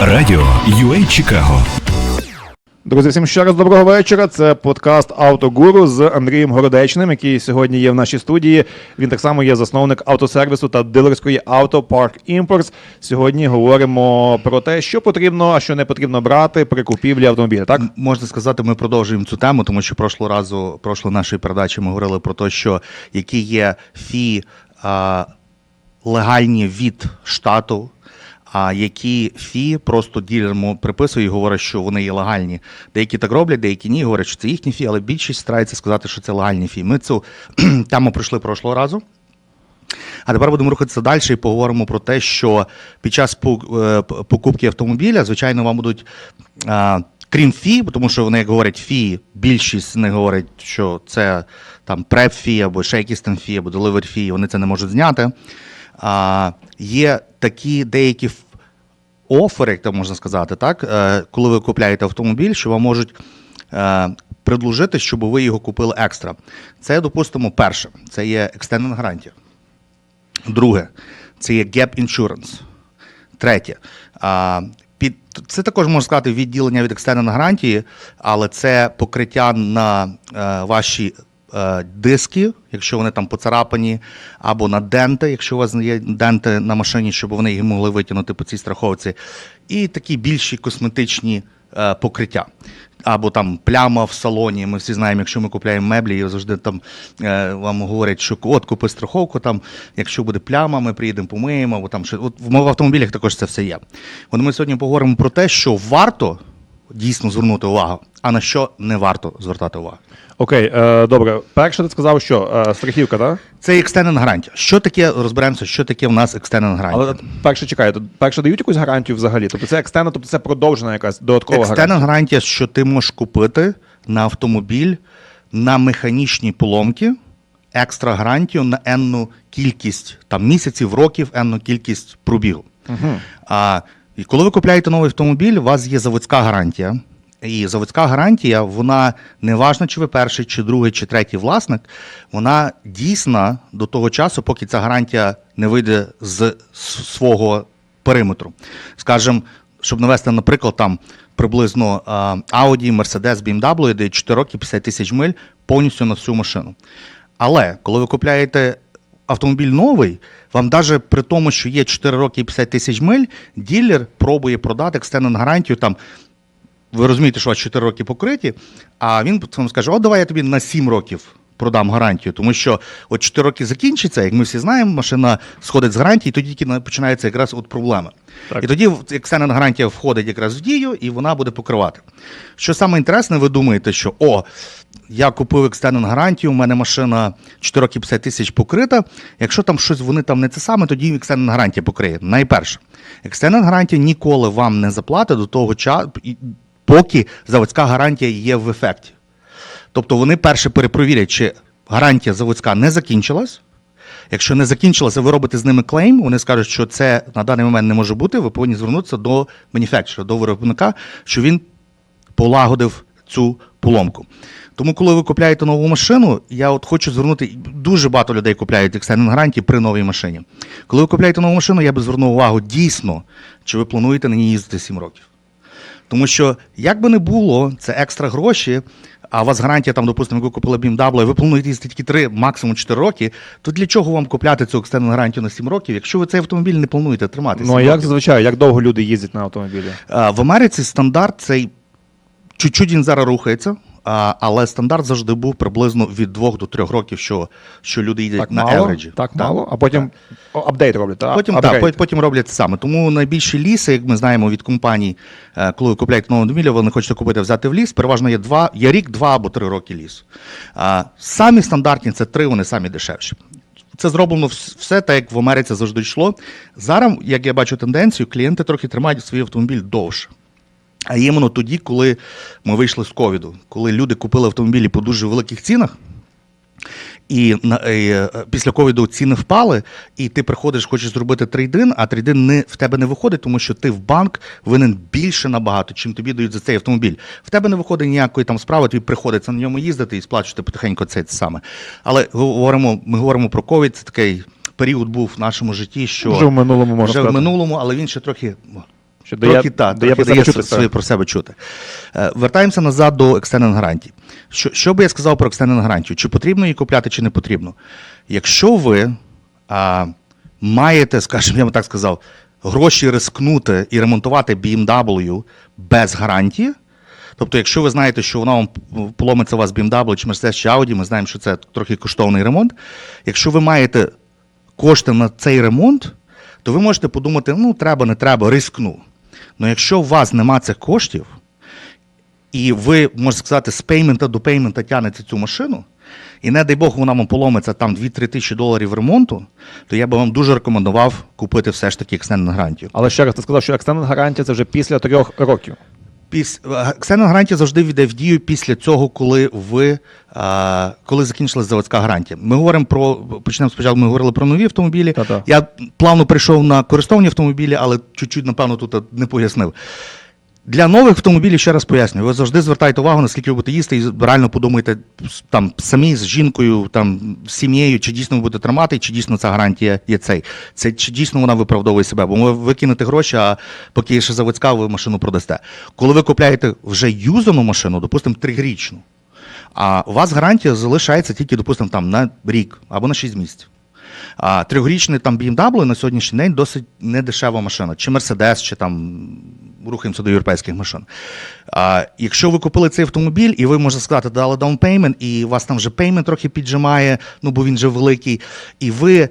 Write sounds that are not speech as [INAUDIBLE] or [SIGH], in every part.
Радіо UA Чикаго Друзі, всім ще раз доброго вечора. Це подкаст Автогуру з Андрієм Городечним, який сьогодні є в нашій студії. Він так само є засновник автосервісу та дилерської Auto Park Imports. Сьогодні говоримо про те, що потрібно, а що не потрібно брати при купівлі автомобіля. Так М- Можна сказати, ми продовжуємо цю тему, тому що прошлого разу, прошлої нашої передачі ми говорили про те, що які є фі а, легальні від штату, а які фі просто ділер мо- приписує і говорить, що вони є легальні. Деякі так роблять, деякі ні, говорять, що це їхні фі, але більшість старається сказати, що це легальні фі. Ми цю [CLEARS THROAT] тему пройшли прошлого разу. А тепер будемо рухатися далі і поговоримо про те, що під час е, покупки автомобіля, звичайно, вам будуть. е, Крім фі, тому що вони як говорять фі, більшість не говорить, що це там преп фі або ще якісь там фі, або деливер фі, вони це не можуть зняти. А, є такі деякі офери, як то можна сказати, так, е, коли ви купляєте автомобіль, що вам можуть е, предложити, щоб ви його купили екстра. Це, допустимо, перше, це є екстендна гарантія. Друге, це є gap insurance. Третє. Під, це також можна сказати відділення від екстендної гарантії, але це покриття на е, ваші диски, якщо вони там поцарапані, або на денти, якщо у вас є денти на машині, щоб вони їх могли витягнути по цій страховці. І такі більші косметичні е, покриття. Або там пляма в салоні. Ми всі знаємо, якщо ми купуємо меблі, і завжди там е, вам говорять, що от купи страховку, там, якщо буде пляма, ми приїдемо, помиємо, або там що. От в автомобілях також це все є. От ми сьогодні поговоримо про те, що варто дійсно звернути увагу, а на що не варто звертати увагу. Окей, е, добре. Перше, ти сказав, що е, страхівка, так? Це екстенен гарантія. Що таке, розберемося, що таке в нас екстенен гарантія. Але перше чекай, перше дають якусь гарантію взагалі. Тобто це екстерна, тобто це продовжена якась додаткова Екстенна гарантія. гарантія, що ти можеш купити на автомобіль на механічні поломки, екстра гарантію на енну кількість там, місяців, років, енну кількість пробігу. А, і коли ви купляєте новий автомобіль, у вас є заводська гарантія. І заводська гарантія, вона не важна, чи ви перший, чи другий, чи третій власник, вона дійсна до того часу, поки ця гарантія не вийде з свого периметру. Скажем, щоб навести, наприклад, там приблизно Audi, Mercedes, BMW, де 4 роки 50 тисяч миль повністю на всю машину. Але коли ви купляєте автомобіль новий, вам навіть при тому, що є 4 роки і 50 тисяч миль, ділер пробує продати екстенну гарантію там. Ви розумієте, що у вас 4 роки покриті, а він вам скаже: О, давай я тобі на 7 років продам гарантію. Тому що от 4 роки закінчиться, як ми всі знаємо, машина сходить з гарантії, тоді тільки починається якраз от проблема. Так. І тоді в- гарантія входить якраз в дію, і вона буде покривати. Що саме інтересне, ви думаєте, що о, я купив екстенну гарантію, у мене машина 4 роки 50 тисяч покрита. Якщо там щось вони там не це саме, тоді екстенна гарантія покриє. Найперше, екстенна гарантія ніколи вам не заплатить до того часу, поки заводська гарантія є в ефекті. Тобто вони перше перепровірять, чи гарантія заводська не закінчилась. Якщо не закінчилося, ви робите з ними клейм, вони скажуть, що це на даний момент не може бути, ви повинні звернутися до манufacturer, до виробника, що він полагодив цю поломку. Тому, коли ви купляєте нову машину, я от хочу звернути дуже багато людей купляють екстенн гарантії при новій машині. Коли ви купляєте нову машину, я би звернув увагу дійсно, чи ви плануєте на ній їздити 7 років. Тому що, як би не було, це екстра гроші, а у вас гарантія, там, допустимо, ви купили BMW, і ви плануєте їздити тільки 3, максимум 4 роки, то для чого вам купляти цю екстенну гарантію на 7 років, якщо ви цей автомобіль не плануєте тримати? Ну а як зазвичай, як довго люди їздять на автомобілі? А, В Америці стандарт цей чуть-чуть він зараз рухається, але стандарт завжди був приблизно від 2 до 3 років, що, що люди їздять Так на мало? average. Так мало, а потім о, апдейт роблять, так? Потім, Апгрейд. так, потім роблять саме. Тому найбільші ліси, як ми знаємо від компаній, е, коли ви купляєте нову автомобіль, вони хочете купити, взяти в ліс, переважно є два, є рік, два або три роки лісу. Самі стандартні це три, вони самі дешевші. Це зроблено все так, як в Америці завжди йшло. Зараз, як я бачу тенденцію, клієнти трохи тримають свій автомобіль довше. А іменно тоді, коли ми вийшли з ковіду, коли люди купили автомобілі по дуже великих цінах, і на, е, після ковіду ціни впали, і ти приходиш, хочеш зробити трейдин, а трейдин не, в тебе не виходить, тому що ти в банк винен більше набагато, чим тобі дають за цей автомобіль. В тебе не виходить ніякої там справи, тобі приходиться на ньому їздити і сплачувати потихеньку це, це саме. Але говоримо, ми говоримо про ковід, це такий період був в нашому житті, що Вже в минулому, можна вже в минулому, але він ще трохи Що трохи, та, трохи дає чути, своє про себе чути. Е, Вертаємося назад до екстенних гарантій. Що, що би я сказав про екстенну гарантію? Чи потрібно її купляти, чи не потрібно? Якщо ви а, маєте, скажімо, я би так сказав, гроші рискнути і ремонтувати BMW без гарантії, Тобто, якщо ви знаєте, що воно вам поломиться у вас BMW чи Mercedes чи Audi, ми знаємо, що це трохи коштовний ремонт. Якщо ви маєте кошти на цей ремонт, то ви можете подумати, ну треба, не треба, рискну. Але якщо у вас нема цих коштів, і ви, можна сказати, з пеймента до пеймента тягнете цю машину, і не дай Бог вона вам поломиться там 2-3 тисячі доларів ремонту, то я би вам дуже рекомендував купити все ж таки екстенд гарантію. Але ще раз, ти сказав, що екстендед гарантія це вже після трьох років. Піс... Ксена гарантія завжди війде в дію після цього, коли ви а, коли закінчилась заводська гарантія. Ми говоримо про почнемо спочатку. Ми говорили про нові автомобілі. Та-та. Я плавно прийшов на користовані автомобілі, але чуть-чуть, напевно, тут не пояснив. Для нових автомобілів ще раз пояснюю, ви завжди звертайте увагу, наскільки ви будете їсти, і реально подумайте там самі з жінкою, там з сім'єю, чи дійсно ви будете тримати, чи дійсно ця гарантія є цей. Це чи дійсно вона виправдовує себе. Бо ви викинете гроші, а поки є ще заводська, ви машину продасте. Коли ви купляєте вже юзану машину, допустимо, трирічну, а у вас гарантія залишається тільки, допустимо, там на рік або на 6 місяців. А трьохрічний там BMW на сьогоднішній день досить недешева машина, чи Mercedes, чи там рухаємося до європейських машин. А, якщо ви купили цей автомобіль, і ви можете сказати, дали payment, і вас там вже пеймент трохи піджимає, ну бо він вже великий, і ви.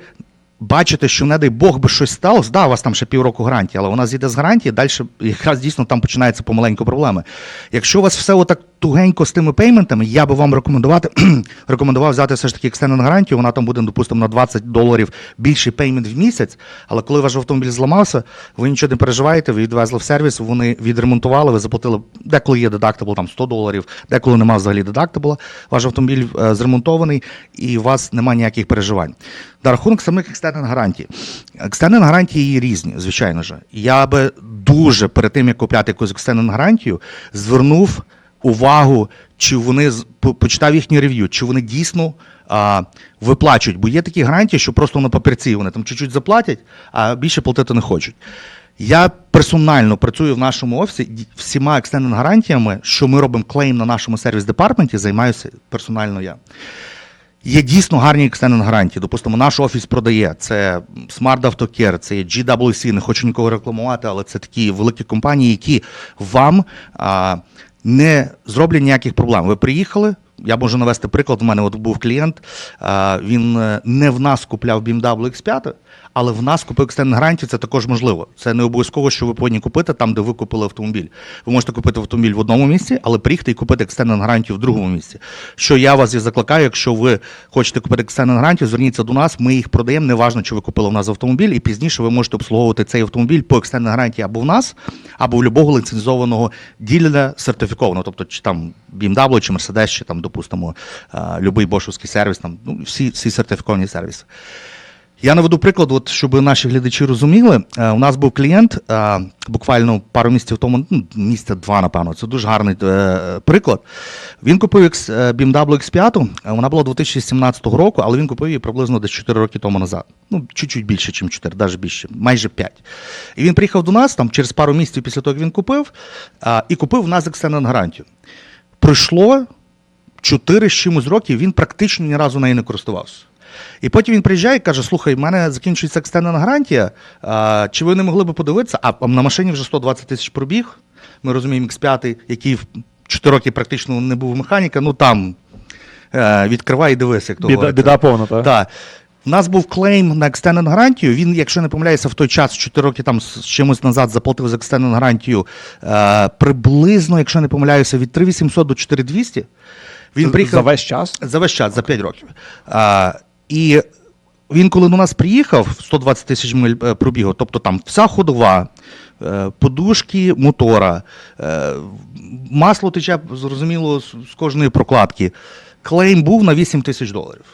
Бачите, що не дай Бог би щось сталося, да, у вас там ще півроку гарантії, але вона зійде з гарантії, далі якраз дійсно там починаються помаленьку проблеми. Якщо у вас все отак тугенько з тими пейментами, я би вам рекомендувати, [CLEARS THROAT] рекомендував взяти все ж таки екстенну гарантію, вона там буде, допустимо, на 20 доларів більший пеймент в місяць, але коли ваш автомобіль зламався, ви нічого не переживаєте, ви відвезли в сервіс, вони відремонтували, ви заплатили, деколи є дедактабл, там 100 доларів, деколи немає взагалі дедактабла, ваш автомобіль е, зремонтований і у вас немає ніяких переживань. На рахунок самих екстенних гарантій. Екстенні гарантії є різні, звичайно ж. Я би дуже перед тим, як купляти якусь екстенну гарантію, звернув увагу, чи вони почитав їхні рев'ю, чи вони дійсно а, виплачують. Бо є такі гарантії, що просто на папірці вони там чуть-чуть заплатять, а більше платити не хочуть. Я персонально працюю в нашому офісі всіма екстенними гарантіями, що ми робимо клейм на нашому сервіс-департменті, займаюся персонально я. Є дійсно гарні екстенен гарантії. Допустимо, наш офіс продає це Smart Autocare, це є GWC, не хочу нікого рекламувати, але це такі великі компанії, які вам а, не зроблять ніяких проблем. Ви приїхали. Я можу навести приклад. У мене от був клієнт, він е, не в нас купляв BMW X5, але в нас купив екстенну гарантію, це також можливо. Це не обов'язково, що ви повинні купити там, де ви купили автомобіль. Ви можете купити автомобіль в одному місці, але приїхати і купити екстенну гарантію в другому місці. Що я вас і закликаю, якщо ви хочете купити екстенну гарантію, зверніться до нас, ми їх продаємо, неважно, чи ви купили в нас автомобіль, і пізніше ви можете обслуговувати цей автомобіль по екстенній гарантії або в нас, або в любого ліцензованого ділера сертифікованого, тобто чи там BMW, чи Mercedes, чи там, допустимо, а, любий бошовський сервіс, там ну, всі, всі сертифіковані сервіси. Я наведу приклад, от, щоб наші глядачі розуміли. Е, У нас був клієнт е, буквально пару місяців тому, ну, місяця два, напевно. Це дуже гарний е, приклад. Він купив BMW X5, е, вона була 2017 року, але він купив її приблизно десь 4 роки тому назад. Ну, чуть-чуть більше, ніж 4, навіть більше, майже 5. І він приїхав до нас там через пару місяців після того, як він купив, і купив в нас екстенну гарантію. Пройшло 4 з чимось років, він практично ні разу нею не користувався. І потім він приїжджає і каже: слухай, в мене закінчується екстенна гарантія. А, чи ви не могли би подивитися? А на машині вже 120 тисяч пробіг. Ми розуміємо, X5, який в 4 роки практично не був механіка, ну там е, відкривай і дивись, як то Біда, біда повна, так? Так. У нас був клейм на екстенну гарантію. Він, якщо не помиляюся, в той час, 4 роки там з чимось назад заплатив за екстенну гарантію е, приблизно, якщо не помиляюся, від 3800 до 4200. Він приїхав За весь час? за весь час, за 5 років. А, і він, коли до нас приїхав, 120 тисяч миль е, пробігу, тобто там вся ходова, е, подушки мотора, е, масло тече, зрозуміло, з, кожної прокладки. Клейм був на 8 тисяч доларів.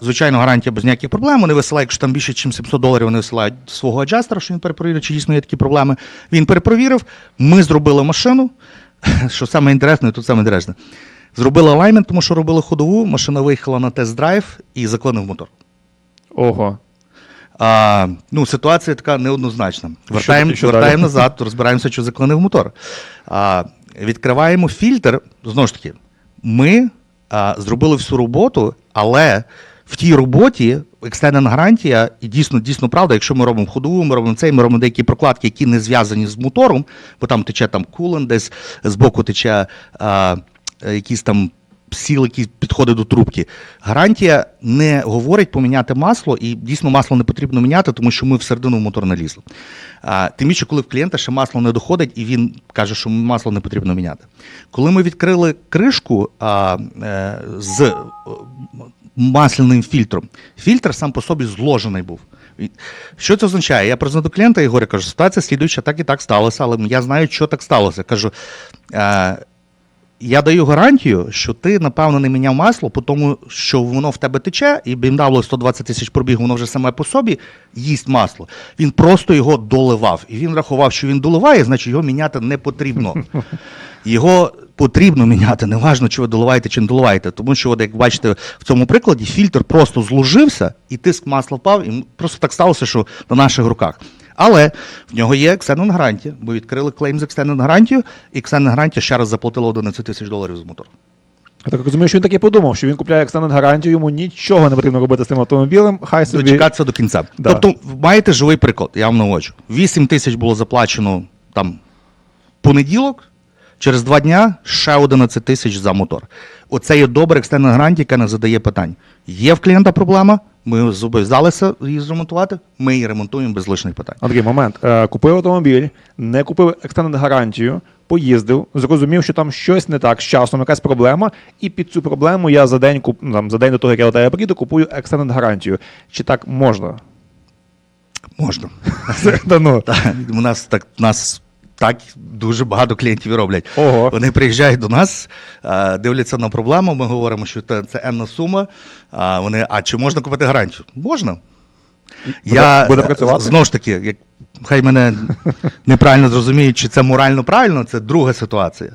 Звичайно, гарантія без ніяких проблем. Вони висилають, якщо там більше, ніж 700 доларів, вони висилають свого аджастера, що він перепровірив, чи дійсно є такі проблеми. Він перепровірив, ми зробили машину. [LAUGHS] Що саме інтересне, тут саме інтересне. Зробили алаймент, тому що робили ходову, машина виїхала на тест-драйв і заклинив мотор. Ого. А, ну, ситуація така неоднозначна. Вертаємо, вертаємо назад, розбираємося, що заклинив мотор. А, відкриваємо фільтр. Знову ж таки, ми а, зробили всю роботу, але в тій роботі екстерна гарантія, і дійсно, дійсно правда, якщо ми робимо ходову, ми робимо цей, ми робимо деякі прокладки, які не зв'язані з мотором, бо там тече там кулен, десь збоку тече а, якісь там сіл, які підходить до трубки. Гарантія не говорить поміняти масло, і дійсно масло не потрібно міняти, тому що ми всередину в мотор налізли. Тим більше, коли в клієнта ще масло не доходить, і він каже, що масло не потрібно міняти. Коли ми відкрили кришку а, е, з е, масляним фільтром, фільтр сам по собі зложений був. Що це означає? Я признаю до клієнта і говорю, кажу, ситуація слідуюча, так і так сталося, але я знаю, що так сталося. Кажу, е, я даю гарантію, що ти, напевно, не міняв масло, тому що воно в тебе тече, і BMW 120 тисяч пробіг, воно вже саме по собі їсть масло. Він просто його доливав. І він рахував, що він доливає, значить його міняти не потрібно. [LAUGHS] Його потрібно міняти, неважно, чи ви доливаєте, чи не доливаєте. Тому що, от, як бачите, в цьому прикладі фільтр просто зложився, і тиск масла впав, і просто так сталося, що на наших руках. Але в нього є екстерна гарантія, бо відкрили клейм з екстерною гарантією, і екстерна гарантія ще раз заплатила 11 тисяч доларів за мотор. Я так розумію, що він таки подумав, що він купляє екстендед гарантію, йому нічого не потрібно робити з тим автомобілем. Хай собі. Дочекатися до кінця. Да. Тобто, маєте живий приклад, я вам наводжу. 8 тисяч було заплачено там понеділок, через два дня ще 11 тисяч за мотор. Оце є добра екстерна гарантія, яка не задає питань. Є в клієнта проблема, ми зобов'язалися її зремонтувати, ми її ремонтуємо без лишніх питань. Андрій, момент. Е, купив автомобіль, не купив екстендед гарантію, поїздив, зрозумів, що там щось не так з часом, якась проблема, і під цю проблему я за день куп... там, за день до того, як я до тебе приїду, купую екстендед гарантію. Чи так можна? Можна. [LAUGHS] Та ну. У нас так у нас так дуже багато клієнтів і роблять. Ого. Вони приїжджають до нас, дивляться на проблему. Ми говоримо, що це, це енна сума. А вони, а чи можна купити гарантію? Можна. Буде- буде працювати? Знову ж таки, як хай мене неправильно зрозуміють, чи це морально правильно, це друга ситуація.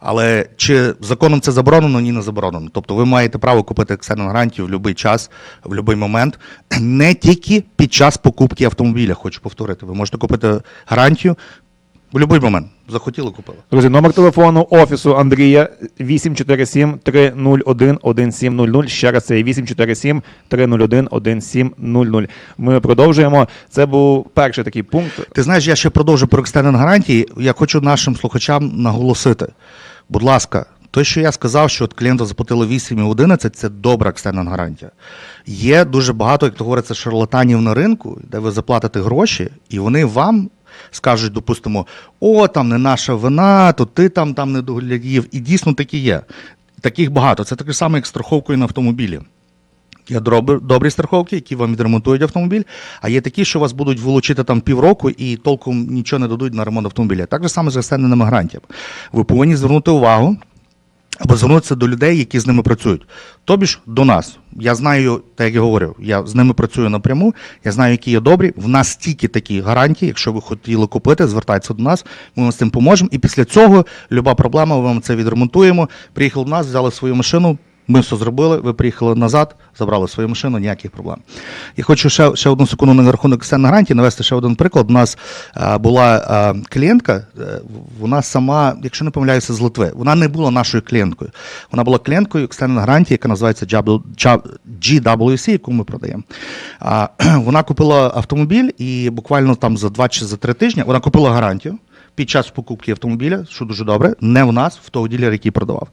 Але чи законом це заборонено? Ні, не заборонено. Тобто ви маєте право купити екстерну гарантію в будь-який час, в будь-який момент, не тільки під час покупки автомобіля, хочу повторити. Ви можете купити гарантію в будь-який момент. Захотіли, купили. Друзі, номер телефону офісу Андрія 847 301 1700. Ще раз це 847 301 1700. Ми продовжуємо. Це був перший такий пункт. Ти знаєш, я ще продовжу про екстерні гарантії. Я хочу нашим слухачам наголосити. Будь ласка, те, що я сказав, що от клієнту заплатили 8 і 11, це добра екстерна гарантія. Є дуже багато, як то говориться, шарлатанів на ринку, де ви заплатите гроші, і вони вам скажуть, допустимо, о, там не наша вина, то ти там, там не доглядів. І дійсно такі є. Таких багато. Це таке саме, як страховкою на автомобілі. Є добрі, страховки, які вам відремонтують автомобіль, а є такі, що вас будуть вилучити там півроку і толком нічого не дадуть на ремонт автомобіля. Так же саме з гасенними гарантіями. Ви повинні звернути увагу або звернутися до людей, які з ними працюють. Тобі ж до нас. Я знаю, так як я говорив, я з ними працюю напряму, я знаю, які є добрі. В нас тільки такі гарантії. Якщо ви хотіли купити, звертайтеся до нас, ми вам з цим поможемо. І після цього люба проблема, ми вам це відремонтуємо. Приїхали до нас, взяли свою машину. Ми все зробили, ви приїхали назад, забрали свою машину, ніяких проблем. Я хочу ще, ще одну секунду на рахунок екстерної гарантії навести ще один приклад. У нас а, була а, клієнтка, е, вона сама, якщо не помиляюся, з Литви. Вона не була нашою клієнткою. Вона була клієнткою екстерної гарантії, яка називається GWC, яку ми продаємо. А, [CLEARS THROAT] вона купила автомобіль і буквально там за два чи за три тижні вона купила гарантію під час покупки автомобіля, що дуже добре, не в нас, в того ділера, який продавав.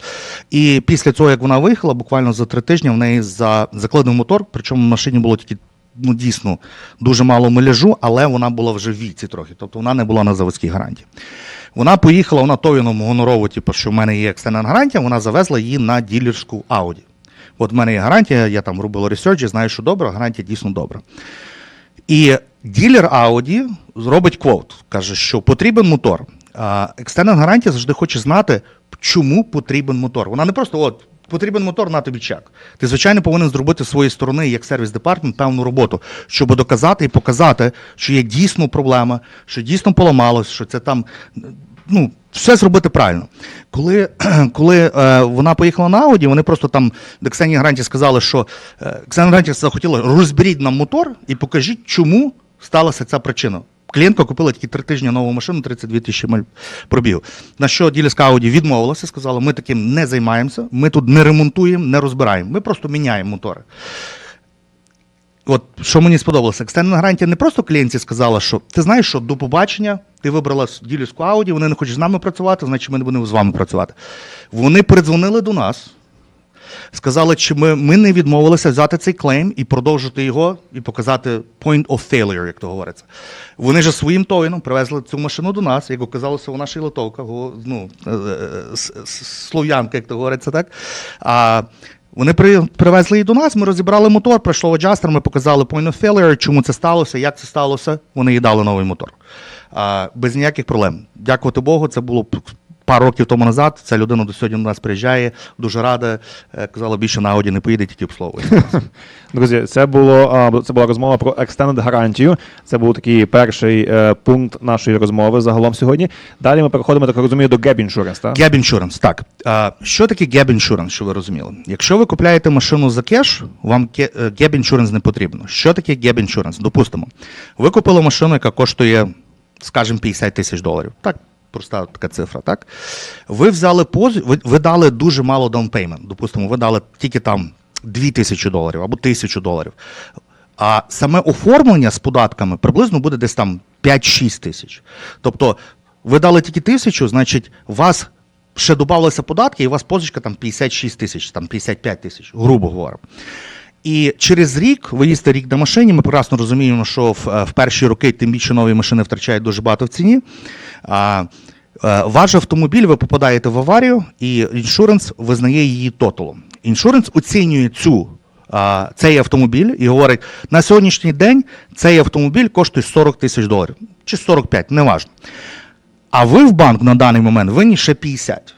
І після цього, як вона виїхала, буквально за три тижні в неї за закладений мотор, причому в машині було тільки. Ну, дійсно, дуже мало миляжу, але вона була вже в віці трохи, тобто вона не була на заводській гарантії. Вона поїхала, вона товіном гонорово, типу, що в мене є екстерна гарантія, вона завезла її на ділерську Audi. От в мене є гарантія, я там робила ресерч, знаю, що добре, гарантія дійсно добра. І ділер Audi зробить квот, каже, що потрібен мотор. А екстерна гарантія завжди хоче знати, чому потрібен мотор. Вона не просто от. Потрібен мотор на тобі чек. Ти, звичайно, повинен зробити з своєї сторони, як сервіс департмент, певну роботу, щоб доказати і показати, що є дійсно проблема, що дійсно поламалось, що це там ну, все зробити правильно. Коли, [CLEARS THROAT] коли е, вона поїхала на Ауді, вони просто там до Ксенії Гранті сказали, що е, Ксенія Гранті захотіла розберіть нам мотор і покажіть, чому сталася ця причина. Клієнтка купила тільки три тижні нову машину, 32 тисячі миль пробіг. На що ділерська Audi відмовилася, сказала, ми таким не займаємося, ми тут не ремонтуємо, не розбираємо, ми просто міняємо мотори. От що мені сподобалося, екстерна гарантія не просто клієнтці сказала, що ти знаєш, що до побачення ти вибрала ділерську Audi, вони не хочуть з нами працювати, значить ми не будемо з вами працювати. Вони передзвонили до нас, сказали, чи ми, ми не відмовилися взяти цей клейм і продовжити його, і показати point of failure, як то говориться. Вони ж своїм тоїном привезли цю машину до нас, як оказалося, вона й ну, е, е, слов'янка, як то говориться, так? А, вони при, привезли її до нас, ми розібрали мотор, пройшло аджастер, ми показали point of failure, чому це сталося, як це сталося. Вони їй дали новий мотор. А, без ніяких проблем. Дякувати Богу, це було пару років тому назад. Ця людина до сьогодні до нас приїжджає, дуже рада. Е, Казала, більше на Ауді не поїде, тільки обслуговує. [LAUGHS] Друзі, це було це була розмова про extended гарантію. Це був такий перший е, пункт нашої розмови загалом сьогодні. Далі ми переходимо, так розумію, до gap insurance, так? Gap Insurance, так. Що таке Gap Insurance, що ви розуміли? Якщо ви купляєте машину за кеш, вам е, Gap Insurance не потрібно. Що таке Gap Insurance? Допустимо, ви купили машину, яка коштує, скажімо, 50 тисяч доларів. Так, проста така цифра, так? Ви взяли поз... ви, ви дали дуже мало payment. Допустимо, ви дали тільки там 2 тисячі доларів або тисячу доларів. А саме оформлення з податками приблизно буде десь там 5-6 тисяч. Тобто, ви дали тільки тисячу, значить, у вас ще додавалися податки, і у вас позичка там 56 тисяч, там 55 тисяч, грубо говоря. І через рік, ви їздите рік на машині, ми прекрасно розуміємо, що в, е, в перші роки тим більше нові машини втрачають дуже багато в ціні. Е, ваш автомобіль, ви попадаєте в аварію, і іншуренс визнає її тоталом. Іншуренс оцінює цю, цей автомобіль і говорить, на сьогоднішній день цей автомобіль коштує 40 тисяч доларів чи 45, неважно. А ви в банк на даний момент винні ще 50.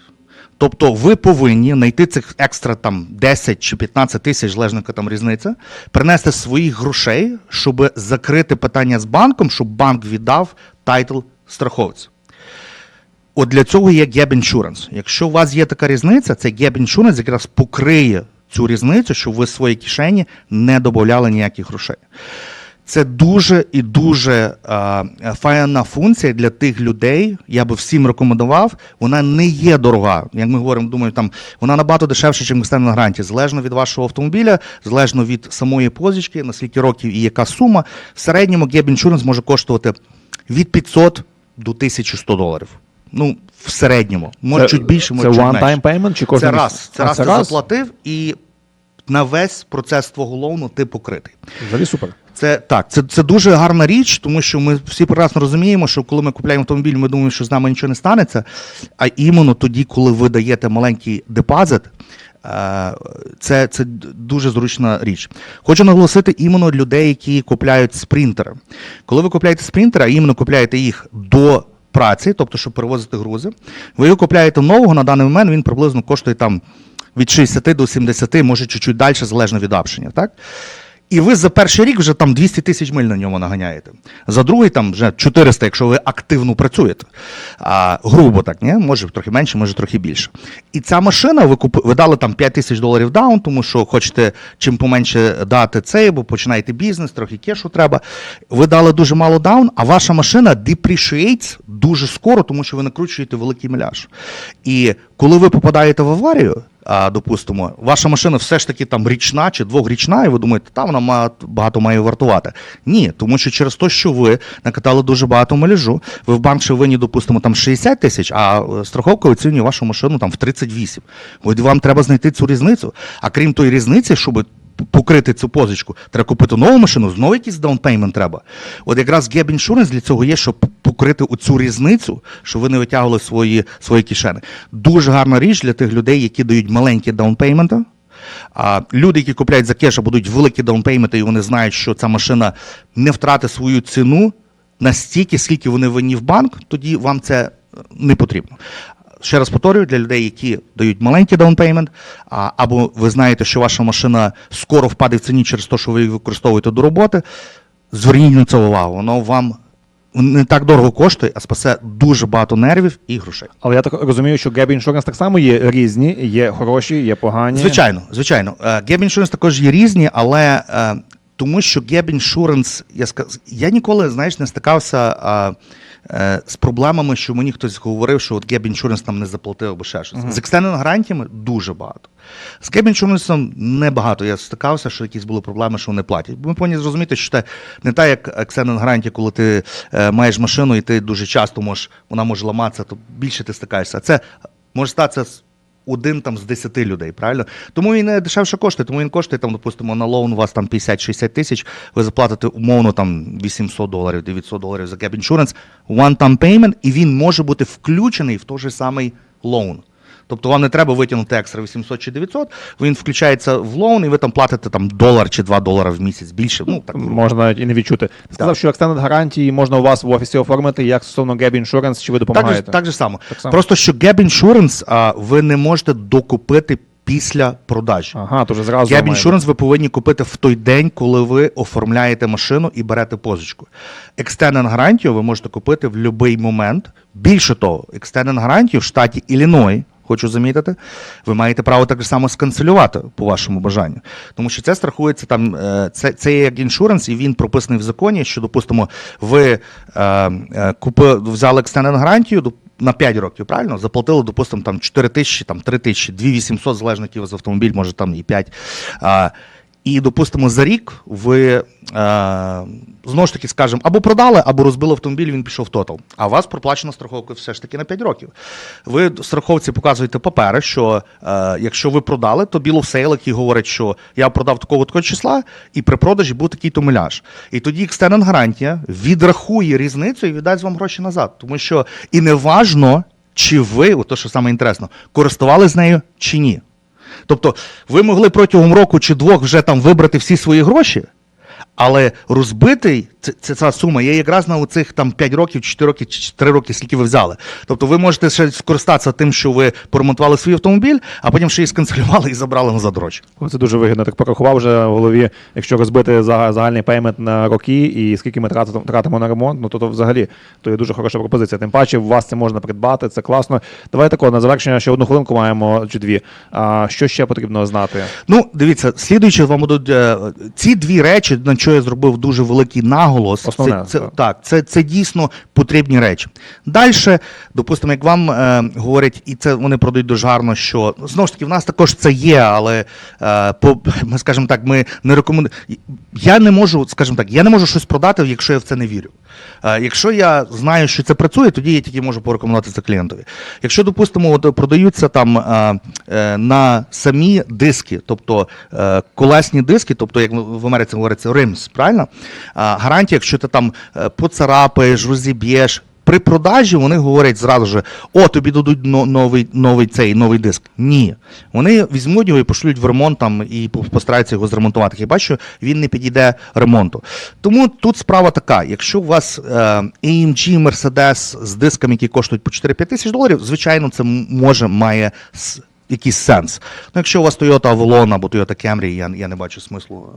Тобто ви повинні знайти цих екстра там 10 чи 15 тисяч, залежно там різниця, принести своїх грошей, щоб закрити питання з банком, щоб банк віддав тайтл страховцю. От для цього є Gap Insurance. Якщо у вас є така різниця, це Gap Insurance якраз покриє цю різницю, щоб ви в своїй кишені не додавали ніяких грошей. Це дуже і дуже е, файна функція для тих людей. Я би всім рекомендував. Вона не є дорога. Як ми говоримо, думаю, там вона набагато дешевша, ніж на гранті. Залежно від вашого автомобіля, залежно від самої позички, на скільки років і яка сума. В середньому Gap Insurance може коштувати від 500 до 1100 доларів. Ну, в середньому. Може Це- чуть більше, може це чуть one-time payment чи кожен Це місяць? раз. Це А, раз це ти раз? заплатив і на весь процес твого лоуну ти покритий. Взагалі супер. Це так, це, це дуже гарна річ, тому що ми всі прекрасно розуміємо, що коли ми купляємо автомобіль, ми думаємо, що з нами нічого не станеться. А іменно тоді, коли ви даєте маленький депозит, е, це, це дуже зручна річ. Хочу наголосити іменно людей, які купляють спринтери. Коли ви купляєте спринтера, а іменно купляєте їх до праці, тобто, щоб перевозити грузи, ви його купляєте нового, на даний момент він приблизно коштує там від 60 до 70, може чуть-чуть далі, залежно від апшення. Так? І ви за перший рік вже там 200 тисяч миль на ньому наганяєте. За другий там вже 400, якщо ви активно працюєте. А, грубо так, ні? може трохи менше, може трохи більше. І ця машина, ви купи, ви дали там 5 тисяч доларів даун, тому що хочете чим поменше дати цей, бо починаєте бізнес, трохи кешу треба. Ви дали дуже мало даун, а ваша машина depreciates дуже скоро, тому що ви накручуєте великий миляж. І коли ви попадаєте в аварію, допустимо, ваша машина все ж таки там річна чи двохрічна, і ви думаєте, та вона має, багато має вартувати. Ні, тому що через те, що ви накатали дуже багато миляжу, ви в банк ще винні, допустимо, там 60 тисяч, а е, страховка оцінює вашу машину там в 38. От вам треба знайти цю різницю. А крім тої різниці, щоб покрити цю позичку, треба купити нову машину, знову якийсь даунпеймент треба. От якраз Gap Insurance для цього є, щоб покрити оцю різницю, щоб ви не витягували свої, свої кишени. Дуже гарна річ для тих людей, які дають маленькі даунпейменти. А люди, які купляють за кеш, а будуть великі даунпейменти, і вони знають, що ця машина не втратить свою ціну настільки, скільки вони винні в банк, тоді вам це е, не потрібно. Ще раз повторюю, для людей, які дають маленький даунпеймент, або ви знаєте, що ваша машина скоро впаде в ціні через те, що ви її використовуєте до роботи, зверніть на це увагу. Воно вам не так дорого коштує, а спасе дуже багато нервів і грошей. Але я так розумію, що Gap Insurance так само є різні, є хороші, є погані. Звичайно, звичайно. Е, Gap Insurance також є різні, але е, тому що Gap Insurance, я сказ... я ніколи, знаєш, не стикався е, з проблемами, що мені хтось говорив, що от Gap Insurance там не заплатив або ще щось. З екстенними гарантіями дуже багато. З Gap Insurance небагато. Я стикався, що якісь були проблеми, що вони платять. Бо ми повинні зрозуміти, що це не так, як екстенна гарантія, коли ти е, маєш машину і ти дуже часто можеш, вона може ламатися, то більше ти стикаєшся. А це може статися один там з 10 людей, правильно? Тому він не дешевше коштує, тому він коштує, там, допустимо, на лоун у вас там 50-60 тисяч, ви заплатите умовно там 800 доларів, 900 доларів за Gap Insurance, one-time payment, і він може бути включений в той же самий лоун. Тобто вам не треба витягнути екстра 800 чи 900, він включається в лоун, і ви там платите там долар чи 2 долара в місяць більше. Ну, так, Можна навіть і не відчути. Ти сказав, що екстендед гарантії можна у вас в офісі оформити, як стосовно Gap Insurance, чи ви допомагаєте? так же само. Так само. Просто що Gap Insurance а, ви не можете докупити після продажі. Ага, то вже зразу. Gap має Insurance ви повинні купити в той день, коли ви оформляєте машину і берете позичку. Extended гарантію ви можете купити в будь-який момент. Більше того, Extended гарантію в штаті Ілліной, хочу замітити, ви маєте право так само сканцелювати по вашому бажанню. Тому що це страхується там, е, це, це є як іншуранс, і він прописаний в законі, що, допустимо, ви е, е, купи, взяли Extended гарантію, на 5 років, правильно? Заплатили, допустимо, там 4 тисячі, там 3 тисячі, 2 800, залежно який у вас автомобіль, може там і 5. А, і, допустимо, за рік ви е, знову ж таки скажемо, або продали, або розбили автомобіль, він пішов в тотал. А у вас проплачена страховка все ж таки на 5 років. Ви страховці показуєте папери, що е, якщо ви продали, то білосейл, який говорить, що я продав такого такого числа, і при продажі був такий то миляж. І тоді екстенен гарантія відрахує різницю і віддасть вам гроші назад. Тому що і не важно, чи ви, от то, що саме інтересно, користували з нею чи ні. Тобто ви могли протягом року чи двох вже там вибрати всі свої гроші, але розбитий це, це ця сума є якраз на оцих там 5 років, 4 роки, чи 3 роки, скільки ви взяли. Тобто ви можете ще скористатися тим, що ви поремонтували свій автомобіль, а потім ще й сканцелювали і забрали назад гроші. Це дуже вигідно. Так порахував вже в голові, якщо розбити загальний пеймент на роки і скільки ми тратимо, на ремонт, ну то, то взагалі то є дуже хороша пропозиція. Тим паче, у вас це можна придбати, це класно. Давай тако, на завершення ще одну хвилинку маємо чи дві. А що ще потрібно знати? Ну, дивіться, слідуючи вам будуть е, ці дві речі, на що я зробив дуже великий наголос. Основне, це, це, так. так, це, це дійсно потрібні речі. Далі, допустимо, як вам е, говорять, і це вони продають дуже гарно, що знову ж таки, в нас також це є, але е, по, [LAUGHS] ми скажімо так, ми не рекомендуємо. Я не можу, скажімо так, я не можу щось продати, якщо я в це не вірю. Е, якщо я знаю, що це працює, тоді я тільки можу порекомендувати це клієнтові. Якщо, допустимо, от продаються там е, е, на самі диски, тобто е, колесні диски, тобто, як в Америці говориться, римс, правильно? А, гарантія, якщо ти там е, поцарапаєш, розіб'єш. При продажі вони говорять зразу же: о, тобі дадуть новий, новий цей новий диск. Ні. Вони візьмуть його і пошлють в ремонт там і постараються його зремонтувати. Хіба що він не підійде ремонту. Тому тут справа така: якщо у вас е, AMG Mercedes з дисками, які коштують по 4-5 тисяч доларів, звичайно, це може має якийсь сенс. Ну, якщо у вас Toyota Avalon або Toyota Camry, я, я не бачу смислу,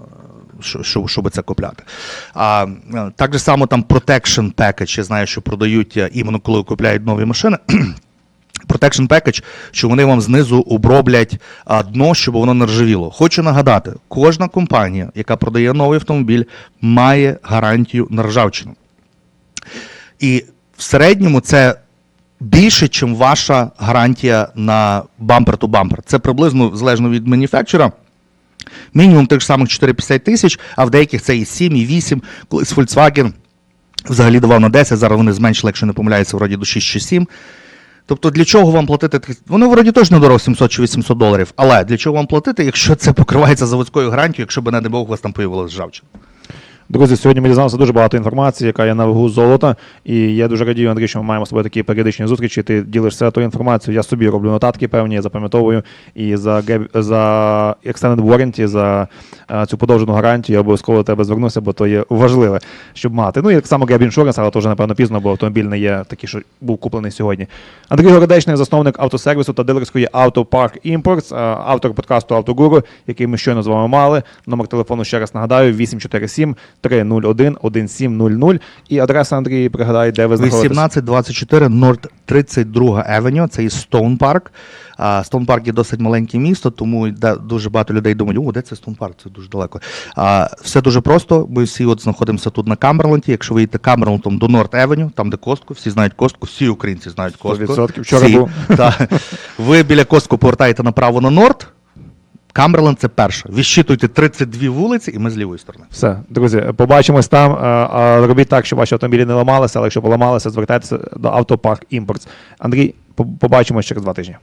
е, що, що, щоб це купляти. А, е, так же само там Protection Package, я знаю, що продають е, іменно коли купляють нові машини. [CLEARS THROAT] Protection Package, що вони вам знизу оброблять дно, щоб воно не ржавіло. Хочу нагадати, кожна компанія, яка продає новий автомобіль, має гарантію на ржавчину. І в середньому це більше, ніж ваша гарантія на бампер-то-бампер. Це приблизно залежно від манufacturer, Мінімум тих самих 4-50 тисяч, а в деяких це і 7, і 8. Колись Volkswagen взагалі давав на 10, зараз вони зменшили, якщо не помиляються, вроді до 6 чи 7. Тобто для чого вам платити? Воно вроді теж недорого 700 чи 800 доларів. Але для чого вам платити, якщо це покривається заводською гарантією, якщо б, не дай Бог, вас там появилась ржавчина? Друзі, сьогодні ми дізналися дуже багато інформації, яка є на вагу золота. І я дуже радію, Андрій, що ми маємо з такі періодичні зустрічі. Ти ділишся тою інформацією. Я собі роблю нотатки певні, я запам'ятовую. І за за extended warranty, за е, цю подовжену гарантію, я обов'язково до тебе звернуся, бо то є важливе, щоб мати. Ну і так само Gap Insurance, але то вже напевно пізно, бо автомобіль не є такий, що був куплений сьогодні. Андрій Городечний, засновник автосервісу та дилерської Auto Park Imports, е, автор подкасту Автогуру, який ми щойно з вами мали. Номер телефону ще раз нагадаю: 847 301 1700. І адреса Андрій пригадає, де ви знаходитесь. 1824 North 32 Avenue, це і Park. А, Stone Park є досить маленьке місто, тому дуже багато людей думають, о, де це Stone Park? Це дуже далеко. А, все дуже просто. Ми всі от знаходимося тут на Камберленді. Якщо ви їдете Камберлендом до North Avenue, там де Костку, всі знають Костку, всі українці знають Костку. 100%. Вчора Всі. був. [LAUGHS] Так. Ви біля Костку повертаєте направо на Норд. Камберленд це перше. Відщитуйте 32 вулиці, і ми з лівої сторони. Все, друзі, побачимось там. А, а, Робіть так, щоб ваші автомобілі не ламалися, але якщо поламалися, звертайтеся до Автопарк Імпортс. Андрій, побачимось через два тижні.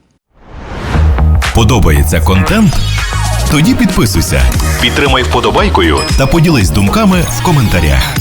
Подобається контент? Тоді підписуйся, підтримай вподобайкою та поділись думками в коментарях.